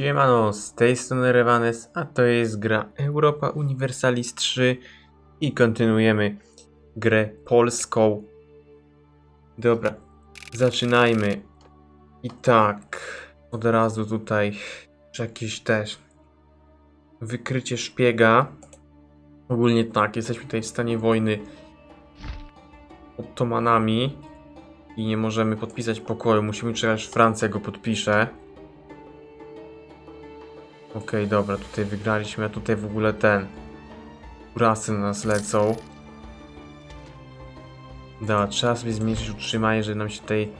Siemano, z tej strony Revanes, a to jest gra Europa Universalis 3 i kontynuujemy grę polską. Dobra, zaczynajmy. I tak, od razu tutaj jakieś też wykrycie szpiega. Ogólnie tak, jesteśmy tutaj w stanie wojny Ottomanami i nie możemy podpisać pokoju. Musimy czekać, aż Francja go podpisze. Okej, dobra, tutaj wygraliśmy, a tutaj w ogóle ten. Kurasy na nas lecą. Da, trzeba sobie zmniejszyć utrzymanie, żeby nam się tutaj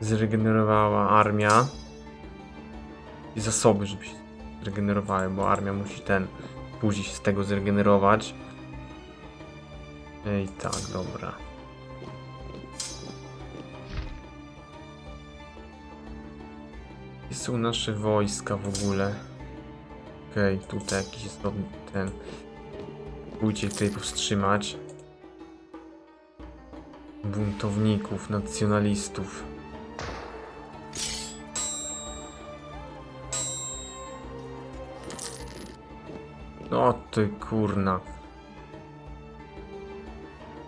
zregenerowała armia. I zasoby, żeby się zregenerowały, bo armia musi ten później się z tego zregenerować. Ej, tak, dobra. Gdzie są nasze wojska w ogóle? Okej, tutaj jakiś jest ten. Pójdzie tutaj powstrzymać. Buntowników, nacjonalistów. No ty kurna.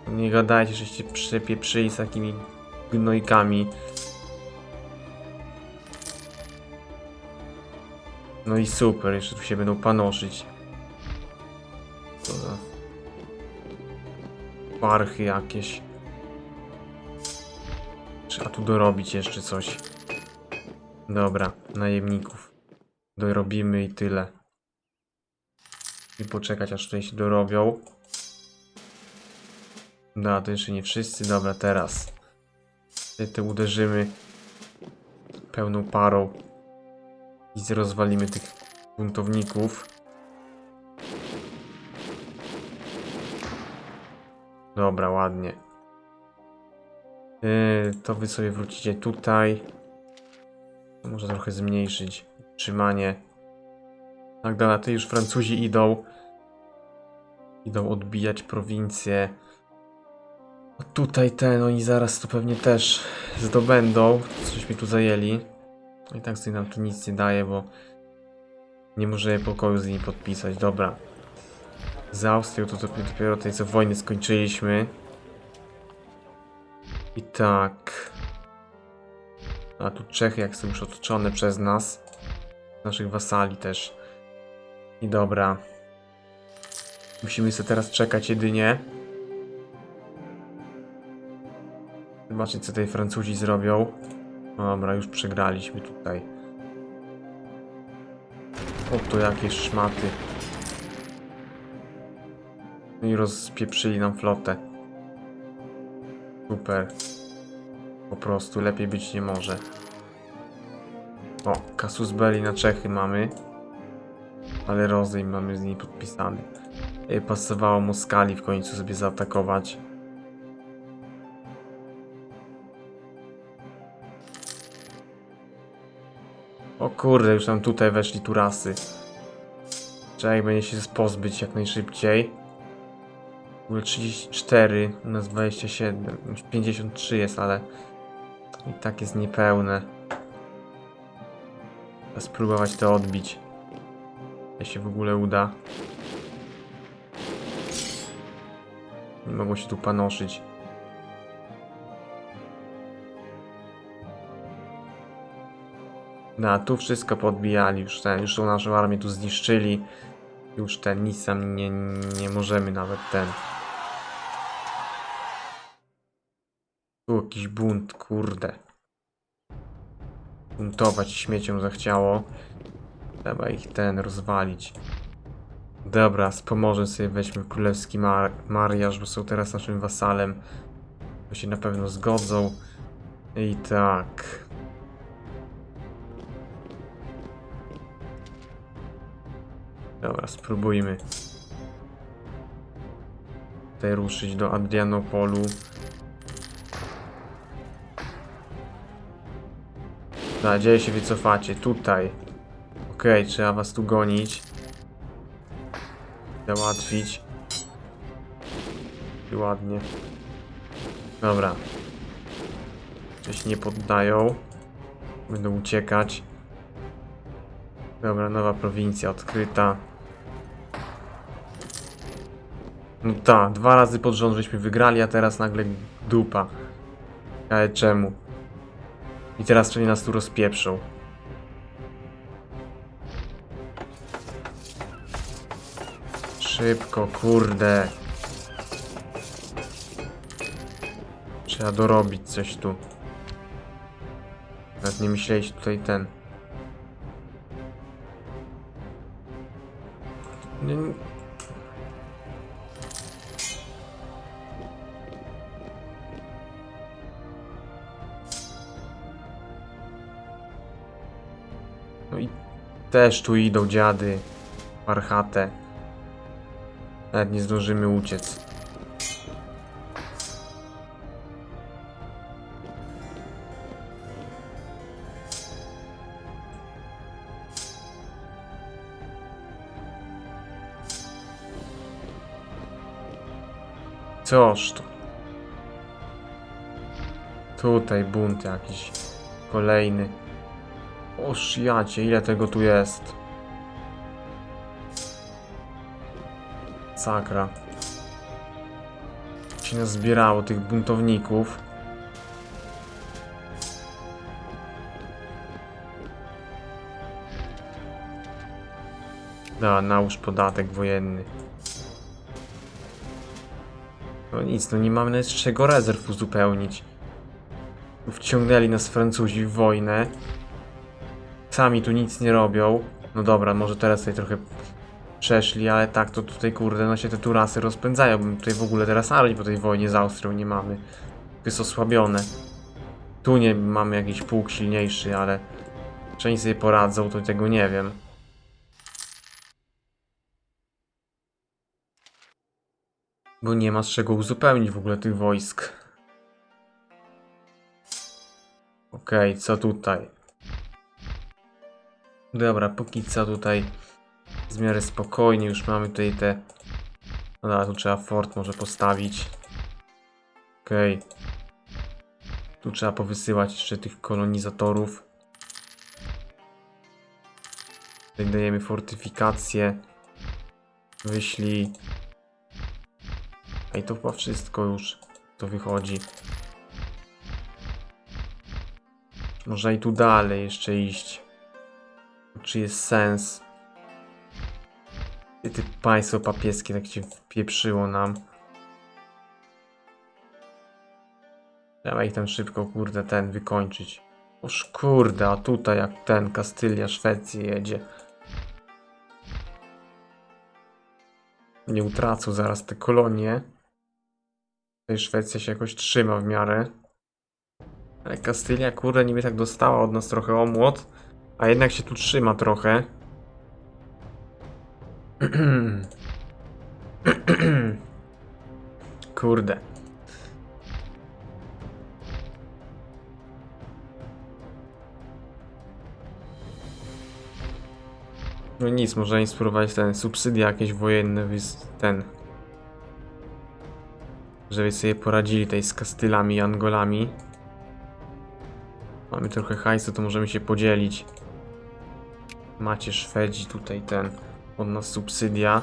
Nie gadajcie, żeście przepieprzyli z takimi gnojkami. No i super, jeszcze tu się będą panoszyć. Co za... Parchy jakieś. Trzeba tu dorobić jeszcze coś. Dobra, najemników. Dorobimy i tyle. I poczekać aż tutaj się dorobią. No, to jeszcze nie wszyscy. Dobra, teraz. Te uderzymy pełną parą i rozwalimy tych buntowników. Dobra, ładnie. Yy, to wy sobie wrócicie tutaj. Może trochę zmniejszyć utrzymanie. Tak, dobra, to już Francuzi idą. Idą odbijać prowincję. A tutaj ten, oni zaraz to pewnie też zdobędą. Cośmy tu zajęli. I tak sobie nam to nic nie daje, bo nie możemy pokoju z nimi podpisać. Dobra. Z Austrią to dopiero, dopiero tej co wojny skończyliśmy. I tak. A tu Czechy jak są już otoczone przez nas. Naszych wasali też. I dobra. Musimy sobie teraz czekać jedynie. Zobaczyć co tutaj Francuzi zrobią. Dobra, już przegraliśmy tutaj. Oto jakieś szmaty. I rozpieprzyli nam flotę. Super. Po prostu lepiej być nie może. O, Casus Belli na Czechy mamy. Ale rozejm mamy z nimi podpisany. Pasowało Moskali w końcu sobie zaatakować. O kurde, już nam tutaj weszli turasy. Trzeba ich będzie się pozbyć jak najszybciej. W ogóle 34, u nas 27, już 53 jest, ale i tak jest niepełne. Trzeba spróbować to odbić. Się w ogóle uda. Nie mogą się tu panoszyć. No, a tu wszystko podbijali, już ten, już tą naszą armię tu zniszczyli. Już ten, nic nie, nie możemy nawet ten. Tu jakiś bunt, kurde. Buntować śmieciom zachciało. Trzeba ich ten rozwalić. Dobra, z Pomorzem sobie weźmy królewski mar mariaż, bo są teraz naszym wasalem. To się na pewno zgodzą. I tak. Dobra, spróbujmy. Tutaj ruszyć do Adrianopolu. Na gdzie się wycofacie? Tutaj. Okej, trzeba was tu gonić. Załatwić. I ładnie. Dobra. Coś nie poddają. Będą uciekać. Dobra, nowa prowincja odkryta. No tak, dwa razy pod rząd żeśmy wygrali, a teraz nagle dupa. Ale czemu? I teraz pewnie nas tu rozpieprzą. Szybko, kurde. Trzeba dorobić coś tu. Nawet nie myślałeś tutaj ten. Też tu idą dziady. Parchate. Nawet nie zdążymy uciec. Coż to? Tutaj bunt jakiś. Kolejny. O szyjacie, ile tego tu jest? Sakra. Się nazbierało tych buntowników. Da, nałóż podatek wojenny. No nic, no nie mamy nawet z czego rezerw uzupełnić. Wciągnęli nas Francuzi w wojnę. Sami tu nic nie robią. No dobra, może teraz tutaj trochę przeszli, ale tak to tutaj kurde, no się te turasy rozpędzają. My tutaj w ogóle teraz armii po tej wojnie z Austrią nie mamy. Jest osłabione. Tu nie mamy jakiś pułk silniejszy, ale czy oni sobie poradzą, to tego nie wiem. Bo nie ma z czego uzupełnić w ogóle tych wojsk. Okej, co tutaj? Dobra, póki co tutaj w miarę spokojnie, już mamy tutaj te... No dobra, tu trzeba fort może postawić. Okej. Tu trzeba powysyłać jeszcze tych kolonizatorów. Tutaj dajemy fortyfikację. Wyślij. A i to chyba wszystko już. To wychodzi. Można i tu dalej jeszcze iść. Czy jest sens? I ty państwo papieskie tak się wpieprzyło nam. Trzeba ich tam szybko, kurde, ten wykończyć. Oż kurde, a tutaj jak ten Kastylia, Szwecja jedzie. Nie utracą zaraz te kolonie. Tutaj Szwecja się jakoś trzyma w miarę. Ale Kastylia, kurde, niby tak dostała od nas trochę omłot, a jednak się tu trzyma trochę. Kurde. No nic, możemy spróbować ten subsydia jakieś wojenne, wys- ten. Żeby sobie poradzili tutaj z Kastylami i Angolami. Mamy trochę hajsu, to możemy się podzielić. Macie Szwedzi tutaj ten od nas subsydia.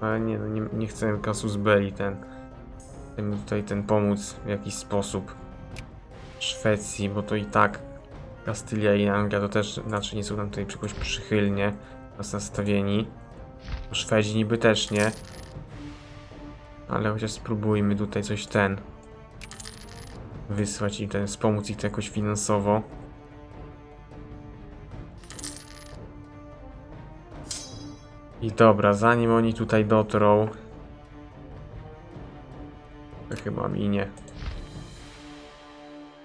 Ale nie, no nie, nie chcemy kasus belli ten. Chcemy tutaj ten pomóc w jakiś sposób Szwecji, bo to i tak Kastylia i Anglia to też znaczy nie są nam tutaj jakoś przychylnie nas nastawieni. Szwedzi niby też nie. Ale chociaż spróbujmy tutaj coś ten wysłać im ten, wspomóc ich to jakoś finansowo. I dobra, zanim oni tutaj dotrą, to chyba minie.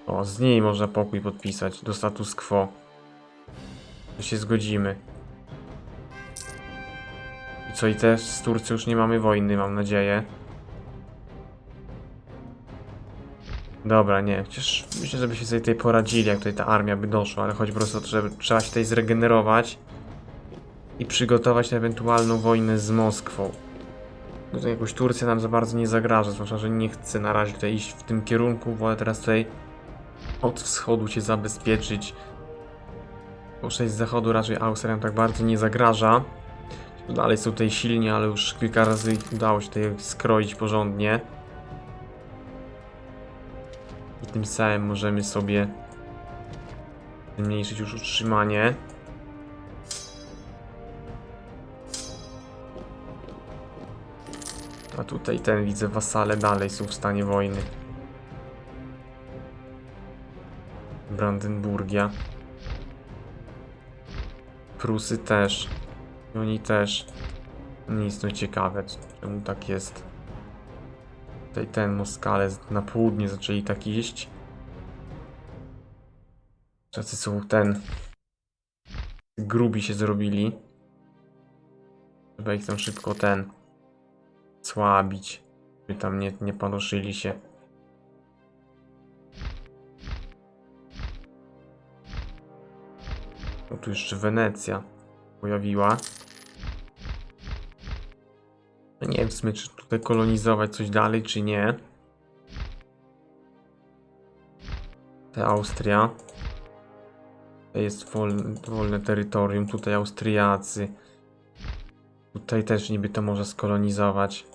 O, z niej można pokój podpisać do status quo. To się zgodzimy. I co, i też z Turcją już nie mamy wojny, mam nadzieję. Dobra, nie, chociaż myślę, żeby się sobie tutaj poradzili, jak tutaj ta armia by doszła, ale chodzi po prostu o to, żeby trzeba się tutaj zregenerować i przygotować na ewentualną wojnę z Moskwą. Tutaj jakoś Turcja nam za bardzo nie zagraża, zwłaszcza, że nie chce na razie tutaj iść w tym kierunku, wolę teraz tutaj od wschodu się zabezpieczyć. 6 z zachodu raczej Austriam tak bardzo nie zagraża. Dalej są tutaj silni, ale już kilka razy udało się tutaj skroić porządnie. I tym samym możemy sobie zmniejszyć już utrzymanie. A tutaj ten widzę wasale dalej są w stanie wojny. Brandenburgia. Prusy też. I oni też. Nic no ciekawe, czemu tak jest. Tutaj ten Moskale na południe zaczęli tak iść. Czasy są ten. Grubi się zrobili. Trzeba ich tam szybko ten. Słabić. By tam nie, nie panoszyli się. O, tu jeszcze Wenecja pojawiła. Ja Nie wiem czy tutaj kolonizować coś dalej, czy nie. Te Austria. To jest wolne, wolne terytorium. Tutaj Austriacy. Tutaj też niby to może skolonizować.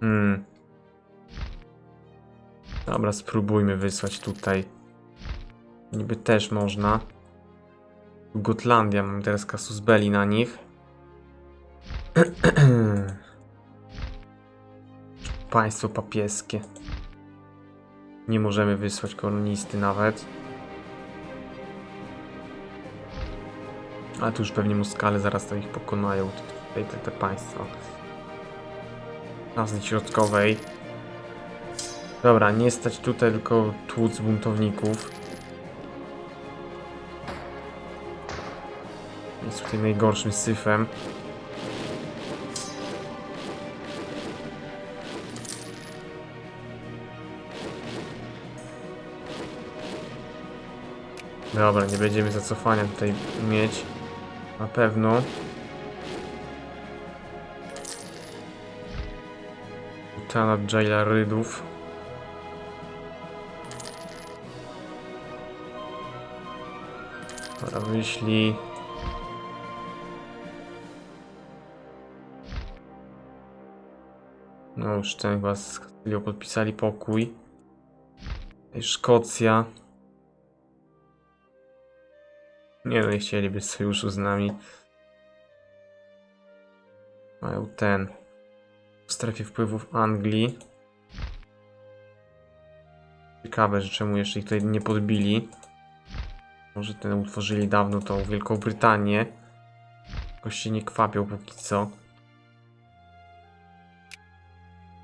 Hmm. Dobra, spróbujmy wysłać tutaj. Niby też można. Gotlandia, mam teraz kasus belli na nich. Państwo papieskie. Nie możemy wysłać kolonisty nawet. Ale tu już pewnie Moskale zaraz to ich pokonają, te, te, te państwa. Azji Środkowej. Dobra, nie stać tutaj tylko tłuc buntowników. Jest tutaj najgorszym syfem. Dobra, nie będziemy zacofania tutaj mieć. Na pewno. Tanat Jailarydów. Dobra, wyślij. No już ten chyba z Kastylią podpisali pokój. Szkocja. Nie nie chcieliby sojuszu z nami. Mają ten. W strefie wpływów Anglii. Ciekawe, że czemu jeszcze ich tutaj nie podbili. Może ten utworzyli dawno tą Wielką Brytanię. Jakoś się nie kwapią póki co.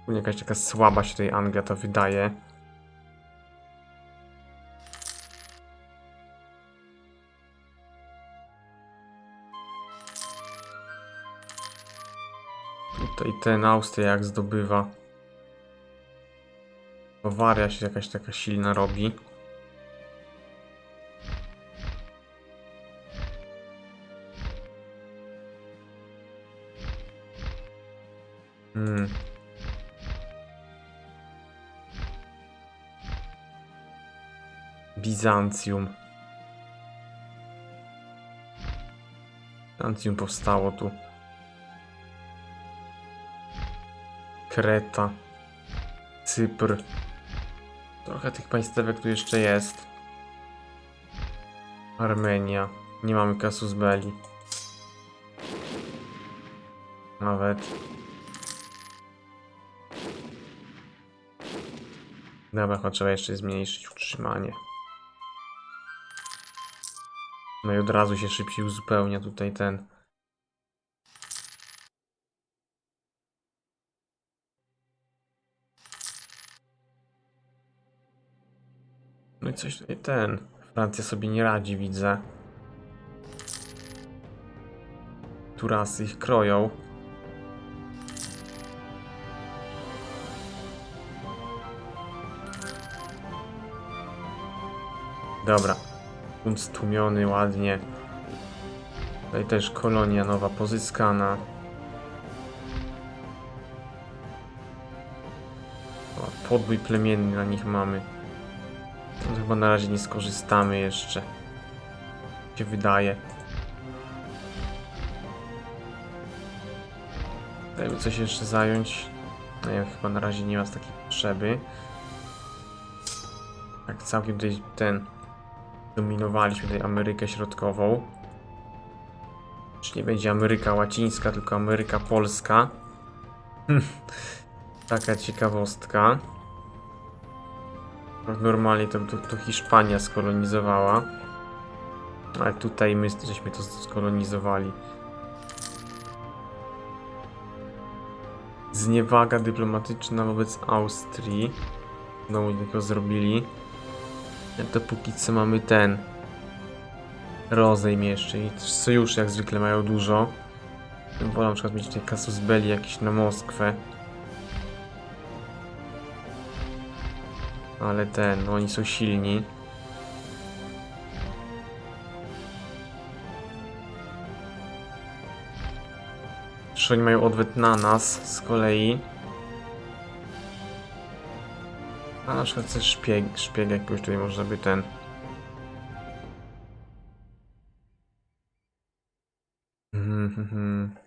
Jakaś taka słaba się tutaj Anglia to wydaje. Tutaj ten jak zdobywa. Bawaria się jakaś taka silna robi. Hmm. Bizancjum. Bizancjum powstało tu. Kreta. Cypr. Trochę tych państwek tu jeszcze jest. Armenia. Nie mamy kasus belli. Nawet. Dobra, chyba trzeba jeszcze zmniejszyć utrzymanie. No i od razu się szybciej uzupełnia tutaj ten. No i coś tutaj ten. Francja sobie nie radzi, widzę. Tu raz ich kroją. Dobra. Bunt stłumiony ładnie. Tutaj też kolonia nowa pozyskana. O, podbój plemienny na nich mamy. Chyba na razie nie skorzystamy jeszcze. Się wydaje. Dajmy coś jeszcze zająć. No ja chyba na razie nie ma takiej potrzeby. Tak całkiem tutaj ten dominowaliśmy tutaj Amerykę Środkową. Już nie będzie Ameryka Łacińska, tylko Ameryka Polska. Taka ciekawostka. Normalnie to, to, to Hiszpania skolonizowała. Ale tutaj my żeśmy to skolonizowali. Zniewaga dyplomatyczna wobec Austrii. Znowu takiego zrobili. To póki co mamy ten rozejm jeszcze i też sojusze jak zwykle mają dużo. Wolę na przykład mieć tutaj kasus belli jakiś na Moskwę. Ale ten, oni są silni. Czy oni mają odwet na nas z kolei? A na przykład też szpieg, szpieg jakiegoś tutaj można by ten... Mhm.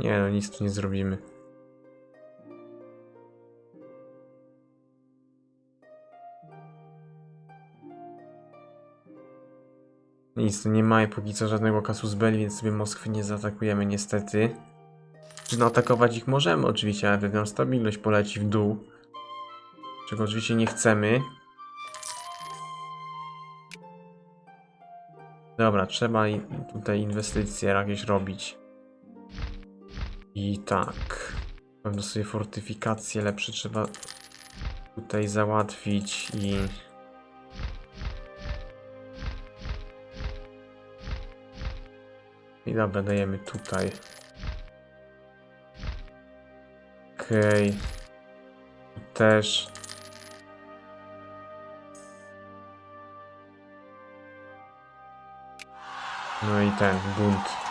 Nie no, nic tu nie zrobimy. Nic, tu nie ma póki co żadnego kasus belli, więc sobie Moskwy nie zaatakujemy niestety. No atakować ich możemy oczywiście, ale wtedy nam stabilność poleci w dół. Czego oczywiście nie chcemy. Dobra, trzeba i- tutaj inwestycje jakieś robić. I tak. Pewno sobie fortyfikacje lepsze trzeba tutaj załatwić i... I dobra, dajemy tutaj. Okej. Tu Też. No i ten bunt.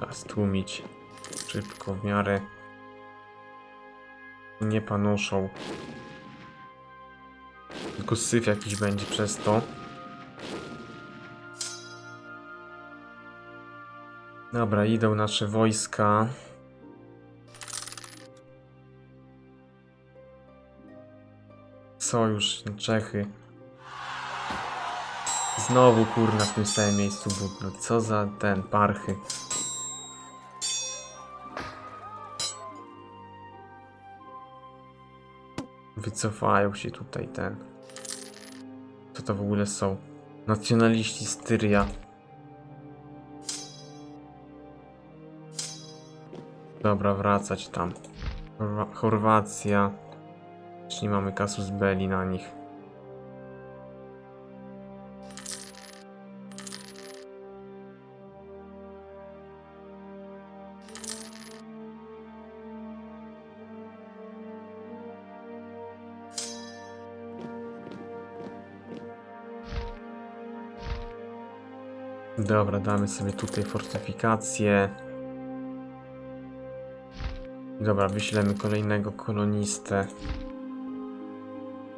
Teraz tłumić. Szybko, w miarę. Nie panoszą. Tylko syf jakiś będzie przez to. Dobra, idą nasze wojska. Sojusz, Czechy. Znowu kurna w tym samym miejscu but. No co za ten, parchy. Wycofają się tutaj ten. Co to w ogóle są? Nacjonaliści Styria. Dobra, wracać tam. Chorwa- Chorwacja. Czyli mamy kasus belli na nich. Dobra, damy sobie tutaj fortyfikację. Dobra, wyślemy kolejnego kolonistę.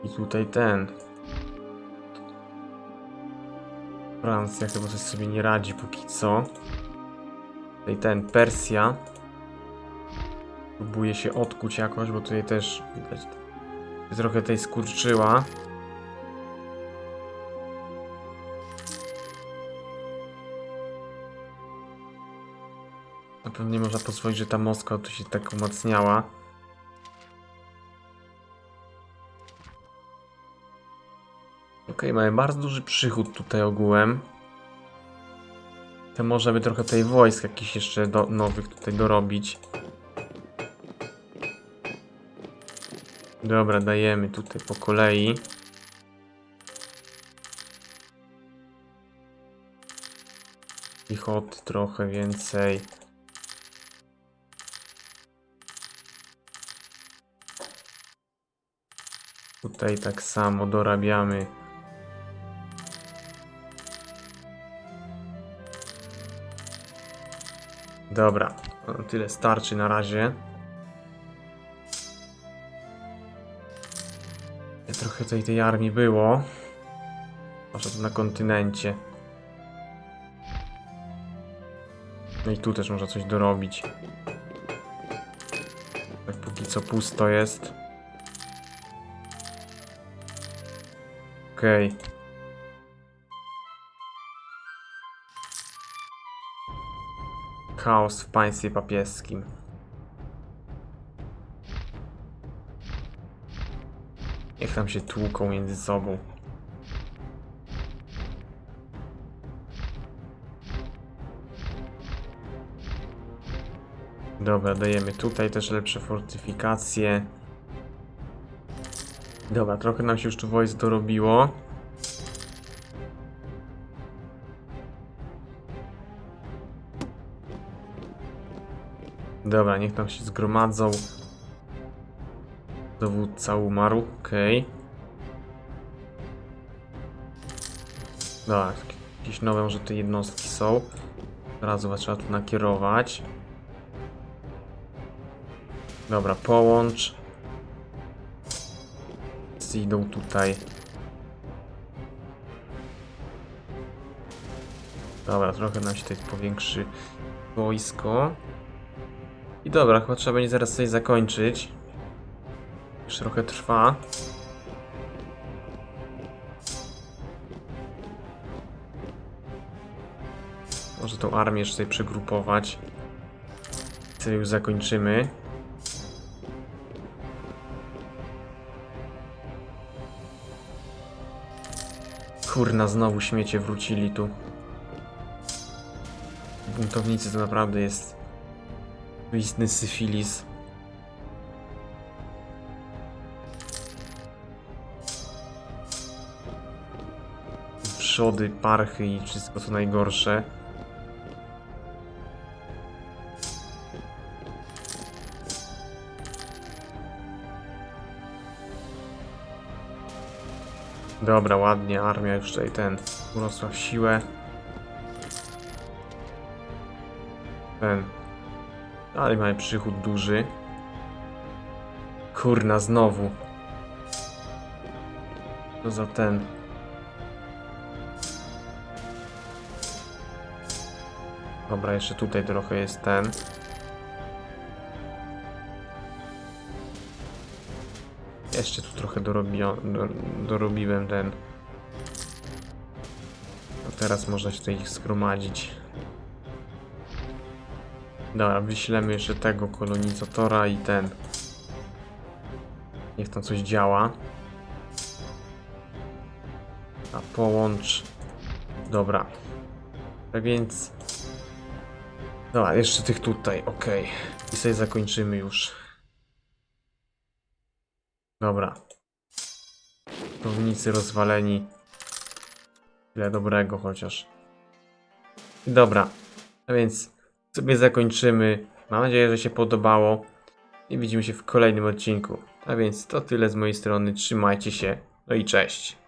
I tutaj ten. Francja chyba coś sobie nie radzi póki co. Tutaj ten, Persja. Próbuje się odkuć jakoś, bo tutaj też widać trochę tej skurczyła. Na pewno nie można pozwolić, że ta Moskwa tu się tak umacniała. Okej, mamy bardzo duży przychód tutaj ogółem. To może by trochę tej wojsk jakichś jeszcze do, nowych tutaj dorobić. Dobra, dajemy tutaj po kolei. Piechoty trochę więcej. Tutaj tak samo dorabiamy. Dobra, no, tyle starczy na razie. Trochę tej, tej armii było. Zwłaszcza tu na kontynencie. No i tu też można coś dorobić. Tak póki co pusto jest. Okej. Chaos w państwie papieskim. Niech tam się tłuką między sobą. Dobra, dajemy tutaj też lepsze fortyfikacje. Dobra, trochę nam się już wojsk dorobiło. Dobra, niech tam się zgromadzą. Dowódca umarł, okej. Dobra, jakieś nowe może te jednostki są. Teraz chyba trzeba tu nakierować. Dobra, połącz. Wszyscy Idą tutaj. Dobra, trochę nam się tutaj powiększy wojsko. I dobra, chyba trzeba będzie zaraz coś zakończyć. Już trochę trwa. Może tą armię jeszcze sobie przegrupować. Wtedy już zakończymy. Kurna, znowu śmiecie wrócili tu. Buntownicy to naprawdę jest istny syfilis. Wrzody, parchy i wszystko co najgorsze. Dobra, ładnie, armia już tutaj ten urosła w siłę. Ten. Dalej mamy przychód duży. Kurna, znowu. Co za ten. Dobra, jeszcze tutaj trochę jest ten. Trochę dorobio, do, dorobiłem ten. A teraz można się tutaj ich zgromadzić. Dobra, wyślemy jeszcze tego kolonizatora i ten. Niech tam coś działa. A połącz. Dobra. Tak więc. Dobra, jeszcze tych tutaj, ok. I sobie zakończymy już. Dobra. Równicy rozwaleni. Tyle dobrego chociaż. Dobra. A więc sobie zakończymy. Mam nadzieję, że się podobało. I widzimy się w kolejnym odcinku. A więc to tyle z mojej strony. Trzymajcie się. No i cześć.